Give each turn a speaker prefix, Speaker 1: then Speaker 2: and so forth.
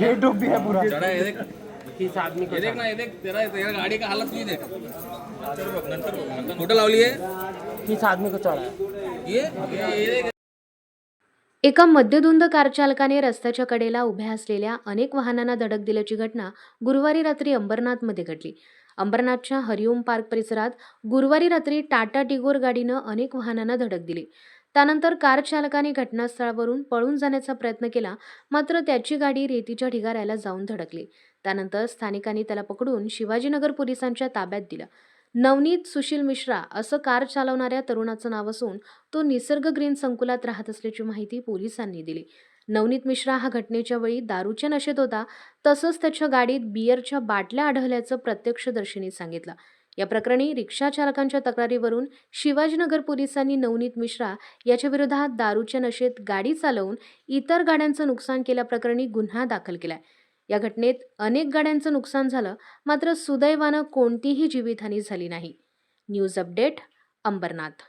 Speaker 1: Gate डूब है पूरा
Speaker 2: ये देख
Speaker 3: किस आदमी को
Speaker 2: देख ना ये देख तेरा तेरा गाड़ी का हालत तुझी देख नंतर बघ नंतर बघ नंतर कुठं लावली आहे
Speaker 3: किस आदमी को चढा
Speaker 2: ये ये देख
Speaker 4: एका मद्यधुंद कारचालकाने रस्त्याच्या कडेला उभ्या असलेल्या अनेक वाहनांना धडक दिल्याची घटना गुरुवारी रात्री अंबरनाथमध्ये घडली. अंबरनाथच्या हरिओम पार्क परिसरात गुरुवारी रात्री टाटा टिगोर गाडीनं अनेक वाहनांना धडक दिली. त्यानंतर कार चालकाने घटनास्थळावरून पळून जाण्याचा प्रयत्न केला मात्र त्याची गाडी रेतीच्या ढिगाऱ्याला जाऊन धडकली. त्यानंतर स्थानिकांनी त्याला पकडून शिवाजीनगर पोलिसांच्या ताब्यात दिलं. नवनीत सुशील मिश्रा असं कार चालवणाऱ्या तरुणाचं नाव असून तो निसर्ग ग्रीन संकुलात राहत असल्याची माहिती पोलिसांनी दिली. नवनीत मिश्रा हा घटनेच्या वेळी दारूच्या नशेत होता तसंच त्याच्या गाडीत बियरच्या बाटल्या आढळल्याचं प्रत्यक्षदर्शींनी सांगितलं. या प्रकरणी रिक्षा चालकांच्या तक्रारीवरून शिवाजीनगर पोलिसांनी नवनीत मिश्रा याच्या विरोधात दारूच्या नशेत गाडी चालवून इतर गाड्यांचं नुकसान केल्याप्रकरणी गुन्हा दाखल केलाय. या घटनेत अनेक गाड्यांचं नुकसान झालं मात्र सुदैवानं कोणतीही जीवितहानी झाली नाही. News update Ambernath.